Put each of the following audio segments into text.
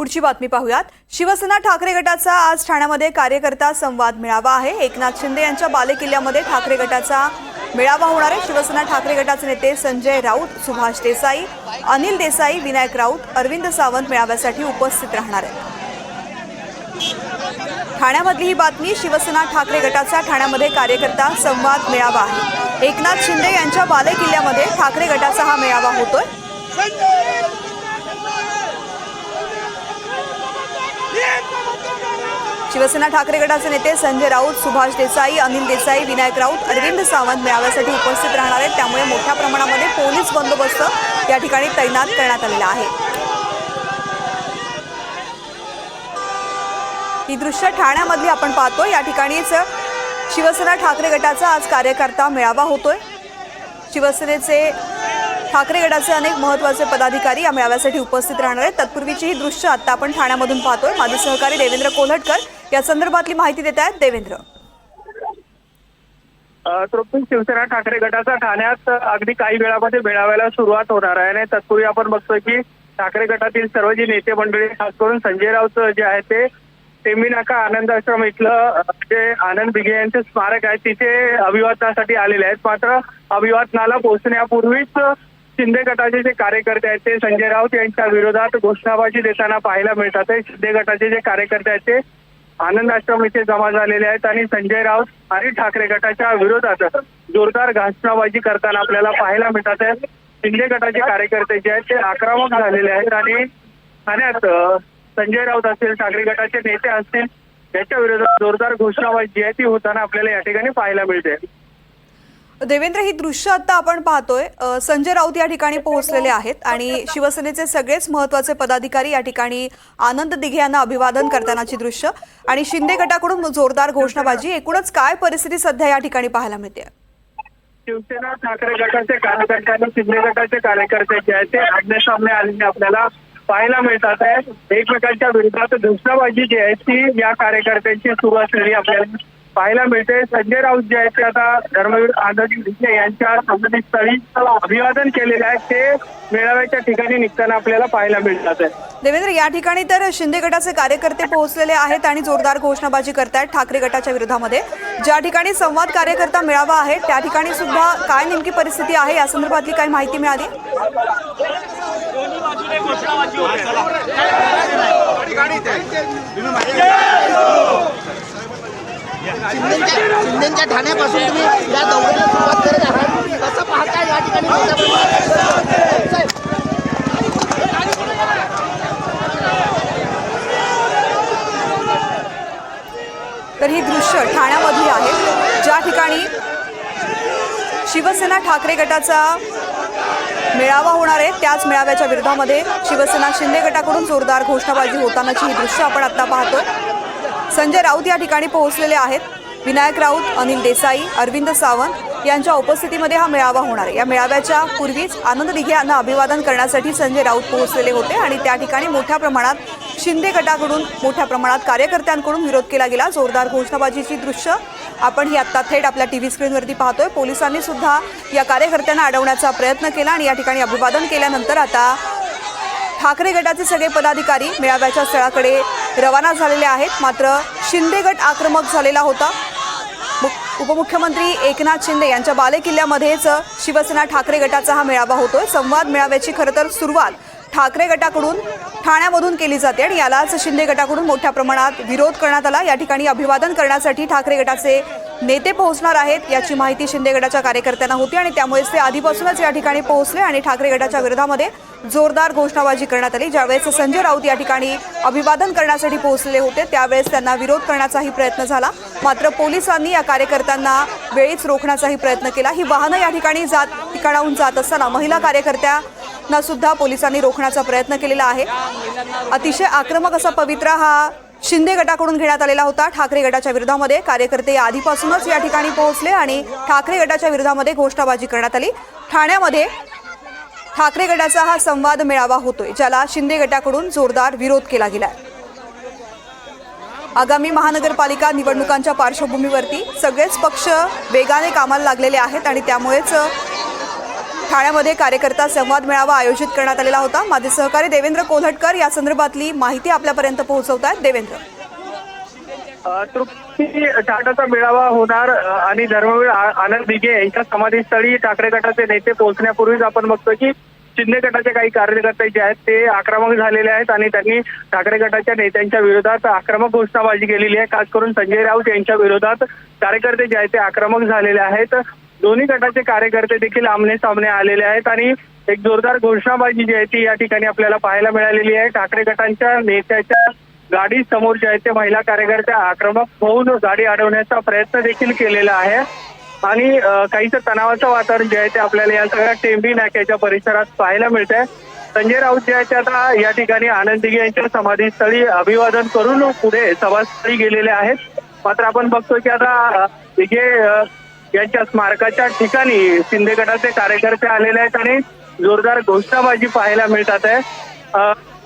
पुढची बातमी पाहूयात. शिवसेना ठाकरे गटाचा आज ठाण्यामध्ये कार्यकर्ता संवाद मेळावा आहे. एकनाथ शिंदे यांच्या बालेकिल्ल्यामध्ये ठाकरे गटाचा मेळावा होणार आहे. शिवसेना ठाकरे गटाचे नेते संजय राऊत सुभाष देसाई अनिल देसाई विनायक राऊत अरविंद सावंत मेळाव्यासाठी उपस्थित राहणार आहेत. ठाण्यामधली ही बातमी शिवसेना ठाकरे गटाचा ठाण्यामध्ये कार्यकर्ता संवाद मेळावा आहे. एकनाथ शिंदे यांच्या बालेकिल्ल्यामध्ये ठाकरे गटाचा हा मेळावा होतोय. शिवसेना ठाकरे गटाचे नेते संजय राऊत सुभाष देसाई अनिल देसाई विनायक राऊत अरविंद सावंत मेळाव्यासाठी उपस्थित राहणार आहेत. त्यामुळे मोठ्या प्रमाणामध्ये पोलीस बंदोबस्त या ठिकाणी तैनात करण्यात आलेला आहे. ही दृश्य ठाण्यामधली आपण पाहतो या ठिकाणीच शिवसेना ठाकरे गटाचा आज कार्यकर्ता मेळावा होतोय. शिवसेनेचे ठाकरे गटाचे अनेक महत्त्वाचे पदाधिकारी या मेळाव्यासाठी उपस्थित राहणार आहेत. तत्पूर्वीची ही दृश्य आता आपण ठाण्यामधून पाहतोय. माझे सहकारी देवेंद्र कोल्हटकर या संदर्भातली माहिती देत आहेत देवेंद्र. तृप्ती शिवसेना ठाकरे गटाचा ठाण्यात अगदी काही वेळामध्ये मेळाव्याला सुरुवात होणार आहे आणि तत्पूर्वी आपण बघतोय की ठाकरे गटातील सर्व जी नेते मंडळी खास करून संजय राऊत जे आहे ते टेंबी नाका आनंद आश्रम इथलं जे आनंद बिघे यांचे स्मारक आहे तिथे अभिवादनासाठी आलेले आहेत. मात्र अभिवादनाला पोहोचण्यापूर्वीच शिंदे गटाचे जे कार्यकर्ते आहेत ते संजय राऊत यांच्या विरोधात घोषणाबाजी देताना पाहायला मिळतात शिंदे गटाचे जे कार्यकर्ते आहेत ते आनंद आश्रम इथे जमा झालेले आहेत आणि संजय राऊत आणि ठाकरे गटाच्या विरोधात जोरदार घासणाबाजी करताना आपल्याला पाहायला मिळतात. आहे शिंदे गटाचे कार्यकर्ते जे आहेत ते आक्रमक झालेले आहेत आणि ठाण्यात संजय राऊत असतील ठाकरे गटाचे नेते असतील याच्या विरोधात जोरदार घोषणाबाजी जी आहे ती होताना आपल्याला या ठिकाणी पाहायला मिळते. देवेंद्र ही दृश्य आता आपण पाहतोय. संजय राऊत या ठिकाणी पोहोचलेले आहेत आणि शिवसेनेचे सगळेच महत्त्वाचे पदाधिकारी या ठिकाणी आनंद दिघे यांना अभिवादन करतानाची दृश्य. आणि शिंदे गटाकडून जोरदार घोषणाबाजी. एकूणच काय परिस्थिती सध्या या ठिकाणी पाहायला मिळते? शिवसेना ठाकरे गटाचे कार्यकर्ते आणि शिंदे गटाचे कार्यकर्ते जे आहेत. ते आमने सामने आलेले आपल्याला पाहायला मिळतात. आहे एकमेकांच्या विरोधात घोषणाबाजी जी आहे ती या कार्यकर्त्यांची सुरू असलेली आपल्याला पाहायला मिळते. संजय राऊत जे आहेत ते आता धर्मवीर आझाद विखे यांच्या संबंधितस्थळी अभिवादन केलेले आहे. ते मेळाव्याच्या ठिकाणी निघताना आपल्याला पाहायला मिळतात. आहे देवेंद्र या ठिकाणी तर शिंदे गटाचे कार्यकर्ते पोहोचलेले आहेत आणि जोरदार घोषणाबाजी करतायत ठाकरे गटाच्या विरोधामध्ये. ज्या ठिकाणी संवाद कार्यकर्ता मेळावा आहे त्या ठिकाणी सुद्धा काय नेमकी परिस्थिती आहे या संदर्भातली काही माहिती मिळाली? शिंदेच्या शिंदेच्या ठाण्यापासून तुम्ही या दौऱ्याला सुरुवात करत आहात. कसं पाहता या ठिकाणी तर ही दृश्य ठाण्यामधली आहेत ज्या ठिकाणी शिवसेना ठाकरे गटाचा मेळावा होणार आहे त्याच मेळाव्याच्या विरोधामध्ये शिवसेना शिंदे गटाकडून जोरदार घोषणाबाजी होतानाची ही दृश्य आपण आता पाहतो संजय राऊत या ठिकाणी पोहोचलेले आहेत. विनायक राऊत अनिल देसाई अरविंद सावंत यांच्या उपस्थितीमध्ये हा मेळावा होणार आहे. या मेळाव्याच्या पूर्वीच आनंद दिघे यांना अभिवादन करण्यासाठी संजय राऊत पोहोचलेले होते आणि त्या ठिकाणी मोठ्या प्रमाणात शिंदे गटाकडून मोठ्या प्रमाणात कार्यकर्त्यांकडून विरोध केला गेला. जोरदार घोषणाबाजीची दृश्य आपण ही आत्ता थेट आपल्या टी व्ही स्क्रीनवरती पाहतोय. पोलिसांनी सुद्धा या कार्यकर्त्यांना अडवण्याचा प्रयत्न केला आणि या ठिकाणी अभिवादन केल्यानंतर आता ठाकरे गटाचे सगळे पदाधिकारी मेळाव्याच्या स्थळाकडे रवाना झालेले आहेत. मात्र शिंदे गट आक्रमक झालेला होता. उपमुख्यमंत्री एकनाथ शिंदे यांच्या बालेकिल्ल्यामध्येच शिवसेना ठाकरे गटाचा हा मेळावा होतोय. संवाद मेळाव्याची खरं तर सुरुवात ठाकरे गटाकडून ठाण्यामधून केली जाते आणि यालाच शिंदे गटाकडून मोठ्या प्रमाणात विरोध करण्यात आला. या ठिकाणी अभिवादन करण्यासाठी ठाकरे गटाचे नेते पोहोचणार आहेत याची माहिती शिंदे गटाच्या कार्यकर्त्यांना होती आणि त्यामुळेच ते आधीपासूनच या ठिकाणी पोहोचले आणि ठाकरे गटाच्या विरोधामध्ये जोरदार घोषणाबाजी करण्यात आली. ज्यावेळेस संजय राऊत या ठिकाणी अभिवादन करण्यासाठी पोहोचलेले होते त्यावेळेस त्यांना विरोध करण्याचाही प्रयत्न झाला. मात्र पोलिसांनी या कार्यकर्त्यांना वेळीच रोखण्याचाही प्रयत्न केला. ही वाहनं या ठिकाणी जात ठिकाणाहून जात असताना महिला कार्यकर्त्यांना सुद्धा पोलिसांनी रोखण्याचा प्रयत्न केलेला आहे. अतिशय आक्रमक असा पवित्रा हा शिंदे गटाकडून घेण्यात आलेला होता. ठाकरे गटाच्या विरोधामध्ये कार्यकर्ते आधीपासूनच या ठिकाणी पोहोचले आणि ठाकरे गटाच्या विरोधामध्ये घोषणाबाजी करण्यात आली. ठाण्यामध्ये ठाकरे गटाचा हा संवाद मेळावा होतोय ज्याला शिंदे गटाकडून जोरदार विरोध केला गेलाय. आगामी महानगरपालिका निवडणुकांच्या पार्श्वभूमीवरती सगळेच पक्ष वेगाने कामाला लागलेले आहेत आणि त्यामुळेच ठाण्यामध्ये कार्यकर्ता संवाद मेळावा आयोजित करण्यात आलेला होता. माझे सहकारी देवेंद्र कोल्हटकर या संदर्भातली माहिती आपल्यापर्यंत पोहोचवत आहेत देवेंद्र तृप्ती टाटाचा मेळावा होणार आणि धर्मवीर आनंद दिघे यांच्या समाधीस्थळी ठाकरे गटाचे नेते पोहोचण्यापूर्वीच आपण बघतो की शिंदे गटाचे काही कार्यकर्ते जे आहेत ते आक्रमक झालेले आहेत आणि त्यांनी ठाकरे गटाच्या नेत्यांच्या विरोधात आक्रमक घोषणाबाजी केलेली आहे. खास करून संजय राऊत यांच्या विरोधात कार्यकर्ते जे आहेत ते आक्रमक झालेले आहेत. दोन्ही गटाचे कार्यकर्ते देखील आमने सामने आलेले आहेत आणि एक जोरदार घोषणाबाजी जी आहे ती या ठिकाणी आपल्याला पाहायला मिळालेली आहे. ठाकरे गटांच्या नेत्याच्या गाडी समोर जे आहे ते महिला कार्यकर्ते आक्रमक होऊन गाडी अडवण्याचा प्रयत्न देखील केलेला आहे. आणि अ, काहीसं तणावाचं वातावरण जे आहे ते आपल्याला या सगळ्या टेंबी नाक्याच्या परिसरात पाहायला मिळत आहे संजय राऊत जे आहे ते आता या ठिकाणी आनंद दिघे यांच्या समाधीस्थळी अभिवादन करून पुढे सभास्थळी गेलेले आहेत. मात्र आपण बघतो की आता अ, दिघे यांच्या स्मारकाच्या ठिकाणी शिंदे गटाचे कार्यकर्ते आलेले आहेत आणि जोरदार घोषणाबाजी पाहायला मिळतात आहे.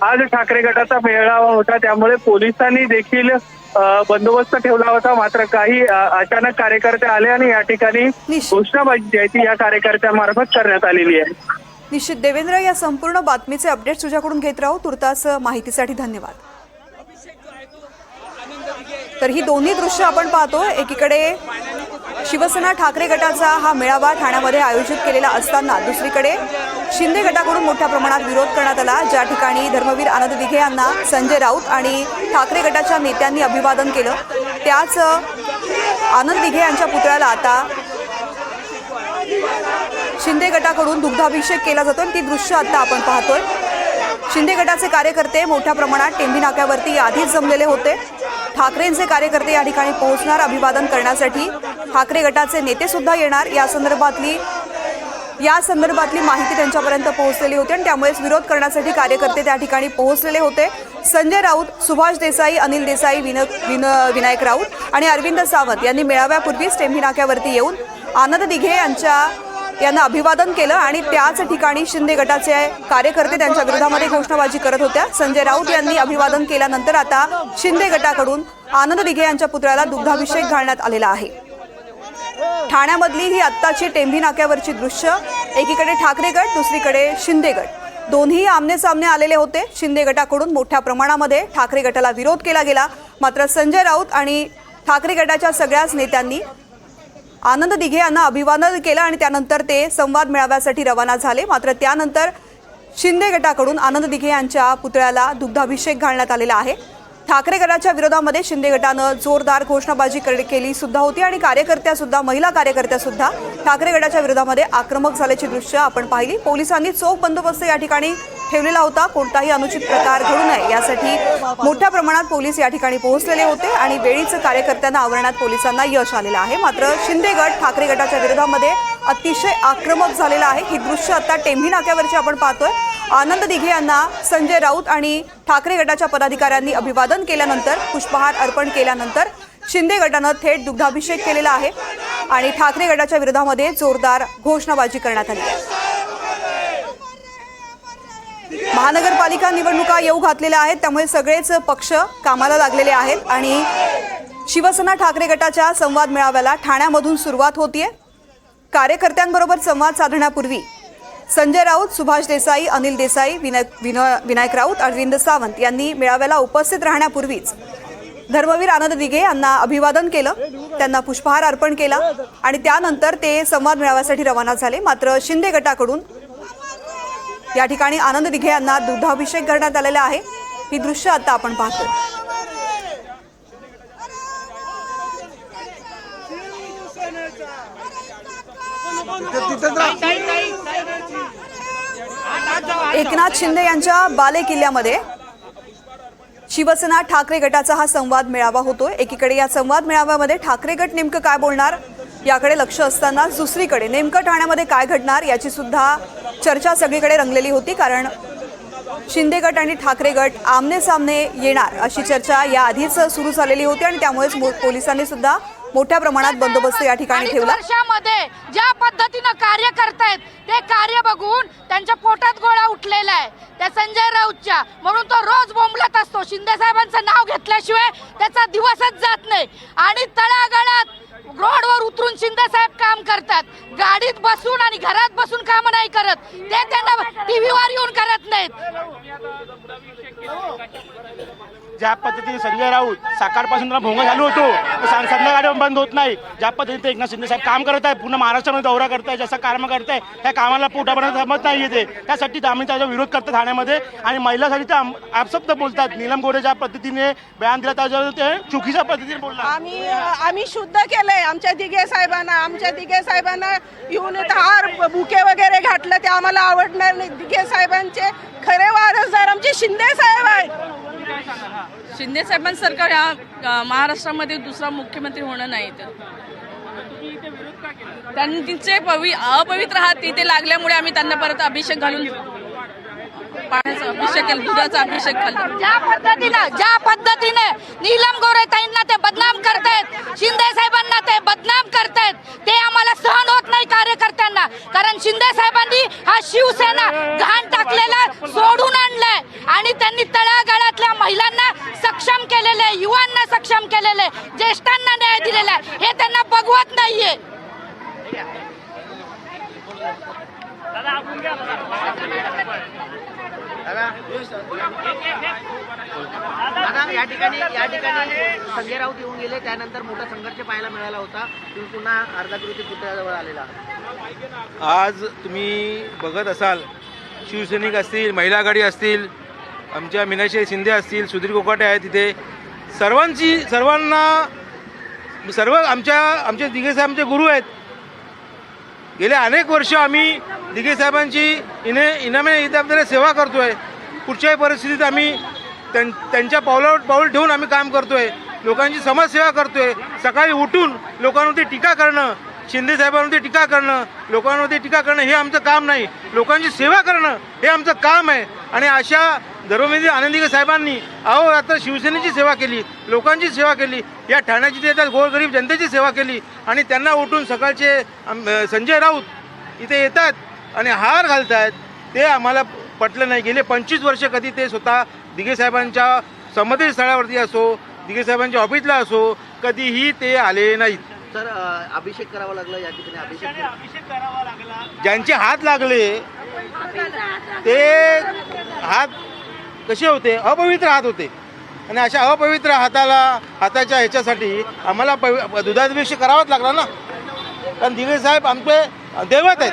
आज ठाकरे गटाचा मेळावा होता त्यामुळे पोलिसांनी देखील बंदोबस्त ठेवला होता. मात्र काही अचानक कार्यकर्ते आले आणि या ठिकाणी. घोषणाबाजी जी आहे ती या कार्यकर्त्यांमार्फत करण्यात आलेली आहे. निश्चित. देवेंद्र या संपूर्ण बातमीचे अपडेट्स तुझ्याकडून घेत राहू. तुर्तास माहितीसाठी धन्यवाद. तर ही दोन्ही दृश्य आपण पाहतो. एकीकडे शिवसेना ठाकरे गटाचा हा मेळावा ठाण्यामध्ये आयोजित केलेला असताना दुसरीकडे शिंदे गटाकडून मोठ्या प्रमाणात विरोध करण्यात आला. ज्या ठिकाणी धर्मवीर आनंद दिघे यांना संजय राऊत आणि ठाकरे गटाच्या नेत्यांनी अभिवादन केलं त्याच आनंद दिघे यांच्या पुतळ्याला आता शिंदे गटाकडून दुग्धाभिषेक केला जातो आणि ती दृश्य आता आपण पाहतोय. शिंदे गटाचे कार्यकर्ते मोठ्या प्रमाणात टेंबी नाक्यावरती आधीच जमलेले होते. ठाकरेंचे कार्यकर्ते या ठिकाणी पोहोचणार अभिवादन करण्यासाठी ठाकरे गटाचे नेते सुद्धा येणार. या संदर्भातली या संदर्भातली माहिती त्यांच्यापर्यंत पोहोचलेली होती आणि त्यामुळेच विरोध करण्यासाठी कार्यकर्ते त्या ठिकाणी पोहोचलेले होते. संजय राऊत सुभाष देसाई अनिल देसाई विन विन विनायक राऊत आणि अरविंद सावंत यांनी मेळाव्यापूर्वीच टेंभी नाक्यावरती येऊन आनंद दिघे यांच्या यांना अभिवादन केलं आणि त्याच ठिकाणी शिंदे गटाचे कार्यकर्ते त्यांच्या विरोधामध्ये घोषणाबाजी करत होत्या. संजय राऊत यांनी अभिवादन केल्यानंतर आता शिंदे गटाकडून आनंद दिघे यांच्या पुतळ्याला दुग्धाभिषेक घालण्यात आलेला आहे. ठाण्यामधली ही आत्ताची टेंभी नाक्यावरची दृश्य एकीकडे ठाकरे गट दुसरीकडे शिंदे गट. दोन्ही आमने सामने आलेले होते. शिंदे गटाकडून मोठ्या प्रमाणामध्ये ठाकरे गटाला विरोध केला गेला. मात्र संजय राऊत आणि ठाकरे गटाच्या सगळ्याच नेत्यांनी आनंद दिघे यांना अभिवादन केलं आणि त्यानंतर ते संवाद मेळाव्यासाठी रवाना झाले. मात्र त्यानंतर शिंदे गटाकडून आनंद दिघे यांच्या पुतळ्याला दुग्धाभिषेक घालण्यात आलेला आहे. ठाकरे गटाच्या विरोधामध्ये शिंदे गटानं जोरदार घोषणाबाजी केली सुद्धा होती आणि कार्यकर्त्या सुद्धा महिला कार्यकर्त्या सुद्धा ठाकरे गटाच्या विरोधामध्ये आक्रमक झाल्याची दृश्य आपण पाहिली. पोलिसांनी चोख बंदोबस्त या ठिकाणी ठेवलेला होता. कोणताही अनुचित प्रकार घडू नये यासाठी मोठ्या प्रमाणात पोलीस या ठिकाणी पोहोचलेले होते आणि वेळीच कार्यकर्त्यांना आवरण्यात पोलिसांना यश आलेलं आहे. मात्र शिंदे गट ठाकरे गटाच्या विरोधामध्ये अतिशय आक्रमक झालेला आहे. ही दृश्य आता टेंभी नाक्यावरची आपण पाहतोय. आनंद दिघे यांना संजय राऊत आणि ठाकरे गटाच्या पदाधिकाऱ्यांनी अभिवादन केल्यानंतर पुष्पहार अर्पण केल्यानंतर शिंदे गटानं थेट दुग्धाभिषेक केलेला आहे आणि ठाकरे गटाच्या विरोधामध्ये जोरदार घोषणाबाजी करण्यात आली. महानगरपालिका निवडणुका येऊ घातलेल्या आहेत त्यामुळे सगळेच पक्ष कामाला लागलेले आहेत आणि शिवसेना ठाकरे गटाच्या संवाद मेळाव्याला ठाण्यामधून सुरुवात होतीये. कार्यकर्त्यांबरोबर संवाद साधण्यापूर्वी संजय राऊत सुभाष देसाई अनिल देसाई विनायक विनय विनायक राऊत अरविंद सावंत यांनी मेळाव्याला उपस्थित राहण्यापूर्वीच धर्मवीर आनंद दिघे यांना अभिवादन केलं त्यांना पुष्पहार अर्पण केला आणि त्यानंतर ते संवाद मेळाव्यासाठी रवाना झाले. मात्र शिंदे गटाकडून या ठिकाणी आनंद दिघे यांना दुग्धाभिषेक करण्यात आलेला आहे. ही दृश्य आता आपण पाहतो एकनाथ शिंदे यांच्या बाले किल्ल्यामध्ये शिवसेना ठाकरे गटाचा हा संवाद मेळावा होतोय. एकीकडे या संवाद मेळाव्यामध्ये ठाकरे गट नेमकं काय बोलणार याकडे लक्ष असताना दुसरीकडे नेमकं ठाण्यामध्ये काय घडणार याची सुद्धा चर्चा सगळीकडे रंगलेली होती कारण शिंदे गट आणि ठाकरे गट आमने सामने येणार अशी चर्चा या आधीच सुरू झालेली होती आणि त्यामुळेच पोलिसांनी सुद्धा मोठ्या प्रमाणात बंदोबस्त या ठिकाणी ठेवला. वर्षामध्ये ज्या पद्धतीनं कार्य करतायत ते कार्य बघून त्यांच्या पोटात गोळा उठलेला आहे. त्या संजय राऊतच्या म्हणून तो रोज बोंबलत असतो. शिंदे साहेबांचं नाव घेतल्याशिवाय त्याचा दिवसच जात नाही. आणि तळागाळात रोडवर उतरून शिंदे साहेब काम करतात. गाडीत बसून आणि घरात बसून काम नाही करत. ते त्यांना टीव्हीवर येऊन करत नाहीत. ज्या पद्धतीने संजय राऊत सकाळपासून त्याला भोंगा चालू होतो संध्याकाळी बंद होत नाही. ज्या पद्धतीने एकनाथ शिंदे साहेब काम करत आहे पूर्ण महाराष्ट्रामध्ये दौरा करताय जसं काम करताय त्या कामाला पोटापर्यंत जमत नाही येते त्यासाठी तर आम्ही त्याचा विरोध करतो ठाण्यामध्ये. आणि महिलासाठी ते आपसप्त बोलतात. नीलम गोरे ज्या पद्धतीने बयान दिला त्याच्यावर ते चुकीच्या पद्धतीने बोलतात आम्ही आम्ही शुद्ध केलंय. आमच्या दिघे साहेबांना आमच्या दिघे साहेबांना येऊन हार बुके वगैरे घातलं ते आम्हाला आवडणार नाही. दिघे साहेबांचे खरे वारसदार आमचे शिंदे साहेब आहेत. शिंदे साहेबांसारखं या महाराष्ट्रामध्ये दुसरा मुख्यमंत्री होणं नाही तर. त्यांचे पवि अपवित्र हात तिथे लागल्यामुळे आम्ही त्यांना परत अभिषेक घालून अभिषेक केला दुधाचा अभिषेक खाल्ला ज्या पद्धतीनं ज्या पद्धतीने नीलम गोरे ताईंना ते बदनाम करतायत शिंदे साहेबांना ते बदनाम करतायत ते आम्हाला सहन होत नाही कार्यकर्त्यांना. कारण शिंदे साहेबांनी हा शिवसेना घाण टाकलेला सोडून आणलाय. आणि त्यांनी तळागाळातल्या महिलांना सक्षम केलेले युवांना सक्षम केलेले ज्येष्ठांना न्याय दिलेला आहे. हे त्यांना बघवत नाहीये. दादा या ठिकाणी या ठिकाणी संजय राऊत येऊन गेले. त्यानंतर मोठा संघर्ष पाहायला मिळाला होता. तुम्ही पुन्हा अर्धाकृती पुतळ्याजवळ आलेला आज तुम्ही बघत असाल शिवसैनिक असतील महिला आघाडी असतील आमच्या मीनाक्षी शिंदे असतील सुधीर कोकाटे आहेत तिथे. सर्वांची सर्वांना सर्व आमच्या आमचे दिघे आमचे गुरु आहेत. गेले अनेक वर्ष आम्ही दिघे साहेबांची इने इनामे इनामे सेवा करतोय. कुठच्याही परिस्थितीत आम्ही त्यां त्यांच्या पावलावर पाऊल ठेवून आम्ही काम करतोय. लोकांची समाजसेवा करतोय. सकाळी उठून लोकांवरती टीका करणं शिंदे साहेबांवरती टीका करणं लोकांवरती टीका करणं हे आमचं काम नाही. लोकांची सेवा करणं हे आमचं काम आहे. आणि अशा धर्मविधी आनंदी साहेबांनी अहो आता शिवसेनेची सेवा केली लोकांची सेवा केली या ठाण्याची ते येतात गोरगरीब जनतेची सेवा केली आणि त्यांना उठून सकाळचे संजय राऊत इथे येतात. आणि हार घालतायत ते आम्हाला पटलं नाही. गेले पंचवीस वर्ष कधी ते स्वतः दिघे साहेबांच्या संमती स्थळावरती असो दिघे साहेबांच्या ऑफिसला असो कधीही ते आले नाहीत. तर अभिषेक करावा लागला या ठिकाणी अभिषेक ज्यांचे हात लागले ते हात कसे होते? अपवित्र हात होते. आणि अशा अपवित्र हाताला हाताच्या ह्याच्यासाठी आम्हाला पवि दुधाभिषेक करावाच लागला ना. कारण दिघे साहेब आमचे देवत आहेत.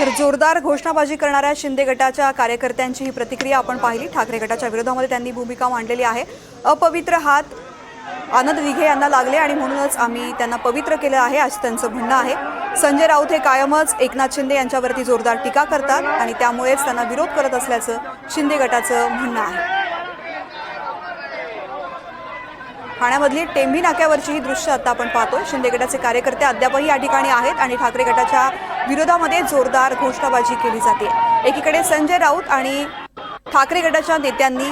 तर जोरदार घोषणाबाजी करणाऱ्या शिंदे गटाच्या कार्यकर्त्यांची ही प्रतिक्रिया आपण पाहिली. ठाकरे गटाच्या विरोधामध्ये त्यांनी भूमिका मांडलेली आहे. अपवित्र हात आनंद विघे यांना लागले आणि म्हणूनच आम्ही त्यांना पवित्र केलं आहे असं त्यांचं म्हणणं आहे. संजय राऊत हे कायमच एकनाथ शिंदे यांच्यावरती जोरदार टीका करतात आणि त्यामुळेच त्यांना विरोध करत असल्याचं शिंदे गटाचं म्हणणं आहे. ठाण्यामधली टेंभी नाक्यावरची ही दृश्य आता आपण पाहतो. शिंदे गटाचे कार्यकर्ते अद्यापही या ठिकाणी आहेत आणि ठाकरे गटाच्या विरोधामध्ये जोरदार घोषणाबाजी केली जाते. एकीकडे संजय राऊत आणि ठाकरे गटाच्या नेत्यांनी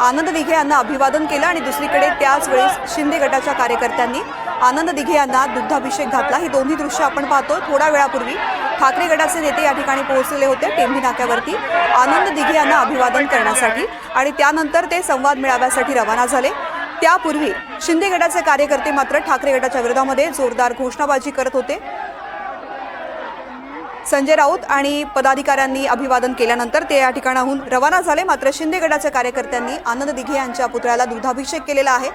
आनंद दिघे यांना अभिवादन केलं आणि दुसरीकडे त्याच वेळेस शिंदे गटाच्या कार्यकर्त्यांनी आनंद दिघे यांना दुग्धाभिषेक घातला. ही दोन्ही दृश्य आपण पाहतो. थोड्या वेळापूर्वी ठाकरे गटाचे नेते या ठिकाणी पोहोचलेले होते टेंभी नाक्यावरती. आनंद दिघे यांना अभिवादन करण्यासाठी आणि त्यानंतर ते संवाद मेळाव्यासाठी रवाना झाले. त्यापूर्वी शिंदे गटाचे कार्यकर्ते मात्र ठाकरे गटाच्या विरोधामध्ये जोरदार घोषणाबाजी करत होते. संजय राऊत आणि पदाधिकाऱ्यांनी अभिवादन केल्यानंतर ते या ठिकाणाहून रवाना झाले. मात्र शिंदे गटाच्या कार्यकर्त्यांनी आनंद दिघे यांच्या पुतळ्याला दुधाभिषेक केलेला आहे.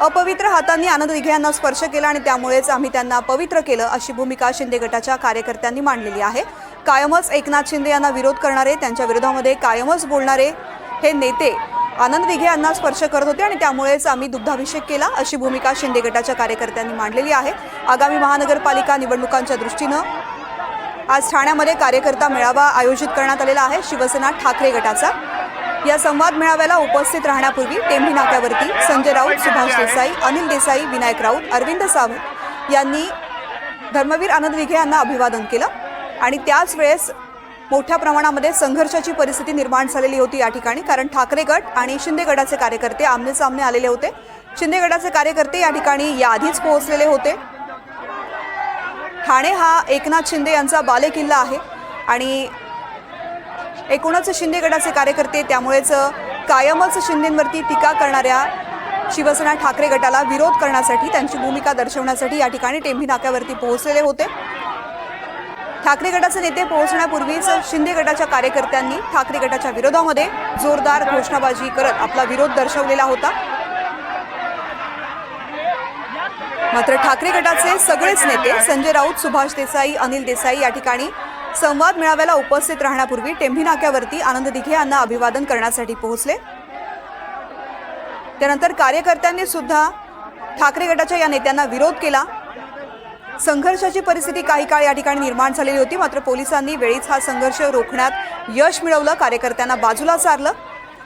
अपवित्र हातांनी आनंद दिघे यांना स्पर्श केला आणि त्यामुळेच आम्ही त्यांना पवित्र केलं अशी भूमिका शिंदे गटाच्या कार्यकर्त्यांनी मांडलेली आहे. कायमच एकनाथ शिंदे यांना विरोध करणारे त्यांच्या विरोधामध्ये कायमच बोलणारे हे नेते आनंद दिघे यांना स्पर्श करत होते आणि त्यामुळेच आम्ही दुग्धाभिषेक केला अशी भूमिका शिंदे गटाच्या कार्यकर्त्यांनी मांडलेली आहे. आगामी महानगरपालिका निवडणुकांच्या दृष्टीनं आज ठाण्यामध्ये कार्यकर्ता मेळावा आयोजित करण्यात आलेला आहे. शिवसेना ठाकरे गटाचा. या संवाद मेळाव्याला उपस्थित राहण्यापूर्वी टेंभी नाक्यावरती संजय राऊत सुभाष देसाई अनिल देसाई विनायक राऊत अरविंद सावंत यांनी धर्मवीर आनंद विघे यांना अभिवादन केलं. आणि त्याच वेळेस मोठ्या प्रमाणामध्ये संघर्षाची परिस्थिती निर्माण झालेली होती या ठिकाणी कारण ठाकरे गट आणि शिंदे गटाचे कार्यकर्ते आमने सामने आलेले होते. शिंदे गटाचे कार्यकर्ते या ठिकाणी याआधीच पोहोचलेले होते. ठाणे हा एकनाथ शिंदे यांचा बालेकिल्ला आहे आणि एकूणच शिंदे गटाचे कार्यकर्ते त्यामुळेच कायमच शिंदेंवरती टीका करणाऱ्या शिवसेना ठाकरे गटाला विरोध करण्यासाठी त्यांची भूमिका दर्शवण्यासाठी या ठिकाणी टेंभी नाक्यावरती पोहोचलेले होते. ठाकरे गटाचे नेते पोहोचण्यापूर्वीच शिंदे गटाच्या कार्यकर्त्यांनी ठाकरे गटाच्या विरोधामध्ये जोरदार घोषणाबाजी करत आपला विरोध दर्शवलेला होता. मात्र ठाकरे गटाचे सगळेच नेते संजय राऊत सुभाष देसाई अनिल देसाई या ठिकाणी संवाद मेळाव्याला उपस्थित राहण्यापूर्वी टेंभी नाक्यावरती आनंद दिघे यांना अभिवादन करण्यासाठी पोहोचले. त्यानंतर कार्यकर्त्यांनी सुद्धा ठाकरे गटाच्या या नेत्यांना विरोध केला. संघर्षाची परिस्थिती काही काळ या ठिकाणी निर्माण झालेली होती मात्र पोलिसांनी वेळीच हा संघर्ष रोखण्यात यश मिळवलं कार्यकर्त्यांना बाजूला सारलं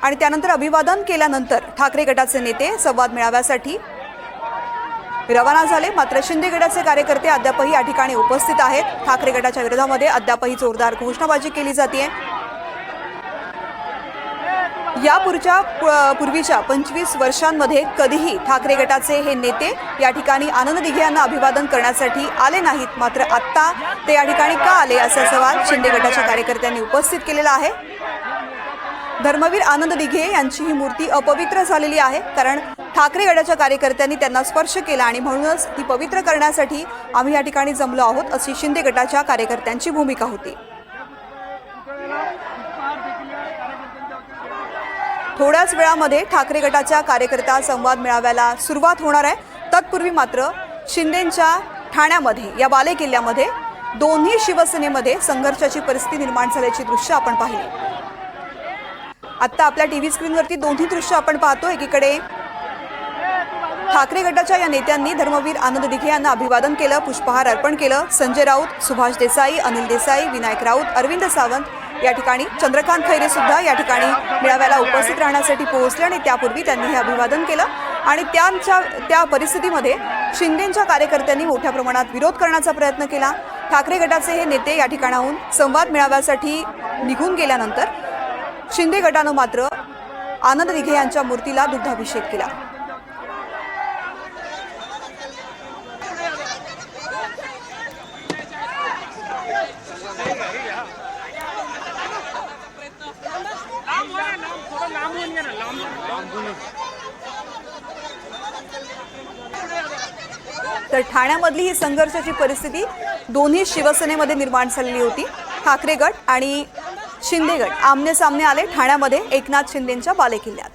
आणि त्यानंतर अभिवादन केल्यानंतर ठाकरे गटाचे नेते संवाद मेळाव्यासाठी रवाना झाले. मात्र शिंदे गटाचे कार्यकर्ते अद्यापही या ठिकाणी उपस्थित आहेत. ठाकरे गटाच्या विरोधामध्ये अद्यापही जोरदार घोषणाबाजी केली जाते यापूर्वीच्या प- पूर्वीच्या पंचवीस वर्षांमध्ये कधीही ठाकरे गटाचे हे नेते या ठिकाणी आनंद दिघे यांना अभिवादन करण्यासाठी आले नाहीत. मात्र आत्ता ते या ठिकाणी का आले असा सवाल शिंदे गटाच्या कार्यकर्त्यांनी उपस्थित केलेला आहे. धर्मवीर आनंद दिघे यांची ही मूर्ती अपवित्र झालेली आहे. कारण ठाकरे गटाच्या कार्यकर्त्यांनी त्यांना स्पर्श केला आणि म्हणूनच ती पवित्र करण्यासाठी आम्ही या ठिकाणी जमलो आहोत अशी शिंदे गटाच्या कार्यकर्त्यांची भूमिका होती. थोड्याच वेळामध्ये ठाकरे गटाच्या कार्यकर्ता संवाद मेळाव्याला सुरुवात होणार आहे. तत्पूर्वी मात्र शिंदेंच्या ठाण्यामध्ये या बालेकिल्ल्यामध्ये दोन्ही शिवसेनेमध्ये संघर्षाची परिस्थिती निर्माण झाल्याची दृश्य आपण पाहिली. आत्ता आपल्या टी व्ही स्क्रीनवरती दोन्ही दृश्य आपण पाहतो एकीकडे ठाकरे गटाच्या या नेत्यांनी धर्मवीर आनंद दिघे यांना अभिवादन केलं पुष्पहार अर्पण केलं. संजय राऊत सुभाष देसाई अनिल देसाई विनायक राऊत अरविंद सावंत या ठिकाणी चंद्रकांत खैरे सुद्धा या ठिकाणी मेळाव्याला उपस्थित राहण्यासाठी पोहोचले आणि त्यापूर्वी त्यांनी हे अभिवादन केलं. आणि त्यांच्या त्या परिस्थितीमध्ये शिंदेच्या कार्यकर्त्यांनी मोठ्या प्रमाणात विरोध करण्याचा प्रयत्न केला. ठाकरे गटाचे हे नेते या ठिकाणाहून संवाद मेळाव्यासाठी निघून गेल्यानंतर शिंदे गटानं मात्र आनंद दिघे यांच्या मूर्तीला दुग्धाभिषेक केला. तर ठाण्यामधली ही संघर्षाची परिस्थिती दोन्ही शिवसेनेमध्ये निर्माण झालेली होती. ठाकरे गट आणि शिंदे गट आमने सामने आले ठाण्यामध्ये एकनाथ शिंदेंच्या बालेकिल्ल्यात.